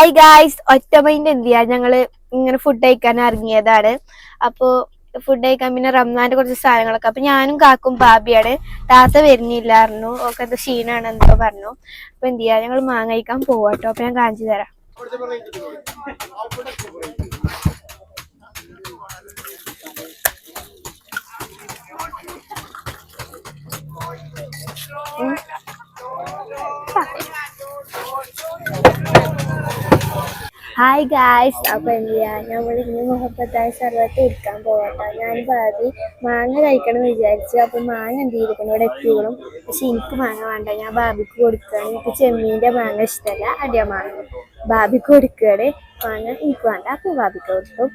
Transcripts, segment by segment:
Hi guys ഒറ്റമൈൻഡ് എന്ത് ചെയ്യാ ഞങ്ങൾ ഇങ്ങനെ ഫുഡ് കഴിക്കാൻ ഇറങ്ങിയതാണ്. അപ്പോ ഫുഡ് കഴിക്കാൻ പിന്നെ റംസാന്റെ കുറച്ച് സാധനങ്ങളൊക്കെ. അപ്പൊ ഞാനും കാക്കും ബാബിയാണ്. താത്ത വരുന്നില്ലായിരുന്നു. ഒക്കെ എന്തോ ക്ഷീണാണ് എന്തോ പറഞ്ഞു. അപ്പൊ എന്ത് ചെയ്യാ? ഞങ്ങൾ മാങ്ങ കഴിക്കാൻ പോവാട്ടോ അപ്പൊ ഞാൻ കാണിച്ചു തരാം. ഉം. ഹായ് ഗായ്സ് അപ്പൊ എന്ത് ചെയ്യാ നമ്മൾ ഇന്ന് മുഹബത്തായ സർവത്ത് ഇരിക്കാൻ പോകട്ടെ ഞാൻ പാതി മാങ്ങ കഴിക്കണം വിചാരിച്ചു. അപ്പൊ മാങ്ങ എന്ത് ചെയ്തിരിക്കണം? ഇവിടെ എത്തിക്കണം പക്ഷെ എനിക്ക് മാങ്ങ വേണ്ട. ഞാൻ ബാബിക്ക് കൊടുക്കുകയാണ്. എനിക്ക് ചെമ്മീന്റെ മാങ്ങ ഇഷ്ടമല്ല അടിയ മാങ്ങ. ബാബിക്ക് കൊടുക്കുകയാണ്. മാങ്ങ എനിക്ക് വേണ്ട. അപ്പൊ ബാബിക്ക് കൊടുത്തു.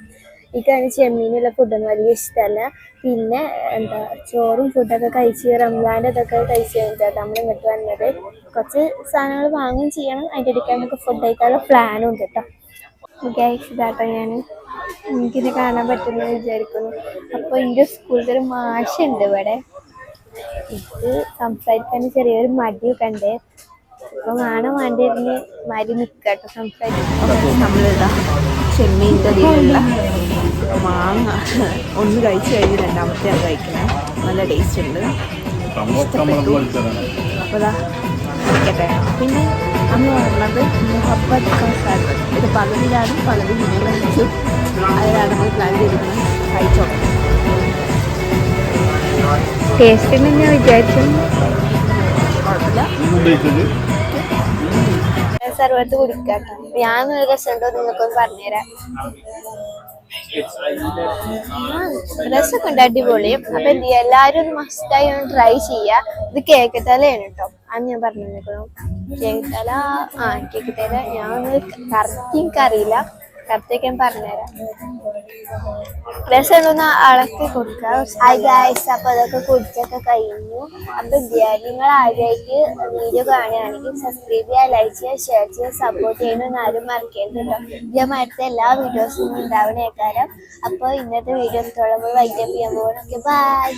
എനിക്കാണ് ചെമ്മീനുള്ള ഫുഡൊന്നും വലിയ ഇഷ്ടമല്ല പിന്നെ എന്താ ചോറും ഫുഡൊക്കെ കഴിച്ച് റംസാന്റെ ഇതൊക്കെ കഴിച്ച് കഴിഞ്ഞിട്ടാണ് നമ്മൾ ഇങ്ങോട്ട് വന്നത്. കുറച്ച് സാധനങ്ങൾ വാങ്ങുകയും ചെയ്യണം. അതിന്റെ ഇടയ്ക്ക് നമുക്ക് ഫുഡ് കഴിക്കാനുള്ള പ്ലാനും ഉണ്ട് കേട്ടോ ഗൈസ് ഇതാട്ടോ ഞാൻ എനിക്കിത് കാണാൻ പറ്റുമെന്ന് വിചാരിക്കുന്നു. അപ്പോൾ എന്റെ സ്കൂളിൽ ഒരു മാഷുണ്ട് ഇവിടെ. ഇത് സംസാരിക്കാൻ ചെറിയൊരു മടിയൊക്കെ ഉണ്ട്. അപ്പൊ വേണം വേണ്ടിയിരുന്ന് മരി നിൽക്കട്ടോ സംസാരിക്കാൻ. നമ്മളിതാ ചെമ്മീന്റെ ഇതിലുള്ള മാങ്ങ. ഒന്ന് കഴിച്ചു കഴിഞ്ഞ് രണ്ടാമത്തെ അത് കഴിക്കണം. നല്ല ടേസ്റ്റ് ഉണ്ട്. അപ്പോൾ ഇതാ കഴിക്കട്ടെ. പിന്നെ അന്ന് പറയുന്നത് മുഹബത്ത് കസാറ്റ് ഇത് പകുതിയിലാണ് പകുതി കഴിച്ചു അതിലാണ് നമ്മൾ പ്ലാൻ ചെയ്തിരിക്കുന്നത്. ടേസ്റ്റിൽ ടേസ്റ്റ് ഞാൻ വിചാരിച്ചു സർവത്ത് കുടിക്കാട്ടോ ഞാൻ ഒരു രസമുണ്ടോ നിങ്ങൾക്കൊന്ന് പറഞ്ഞുതരാം. ആ, രസമൊക്കെ ഉണ്ട് അടിപൊളി. അപ്പൊ എന്ത് ചെയ്യാ? എല്ലാരും ഒന്ന് മസ്റ്റായി ഒന്ന് ട്രൈ ചെയ്യാ ഇത് കേക്ക് തലയാണ് കേട്ടോ. അന്ന് ഞാൻ പറഞ്ഞു നിൽക്കണം കേക്ക് ആ കേക്ക് തല ഞാൻ ഒന്ന് കറക്റ്റ് എനിക്കറിയില്ല. കറക്റ്റൊക്കെ ഞാൻ പറഞ്ഞുതരാം. രസമുണ്ടോന്ന് അളക്കി കൊടുക്കാം ആഴ്ച അപ്പൊ അതൊക്കെ കുടിച്ചൊക്കെ കഴിഞ്ഞു. അപ്പൊ നിങ്ങൾ ആദ്യമായിട്ട് വീഡിയോ കാണുകയാണെങ്കിൽ സബ്സ്ക്രൈബ് ചെയ്യുക ലൈക്ക് ചെയ്യുക ഷെയർ ചെയ്യുക സപ്പോർട്ട് ചെയ്യണമെന്ന് ആരും മറക്കരുത് ഞാൻ ഇതേമാരത്തെ എല്ലാ വീഡിയോസും ഉണ്ടാവണേക്കാരം. അപ്പോൾ ഇന്നത്തെ വീഡിയോ തുടങ്ങുമ്പോൾ വൈകിട്ട് ചെയ്യാൻ പോകണം ഓക്കെ ബൈ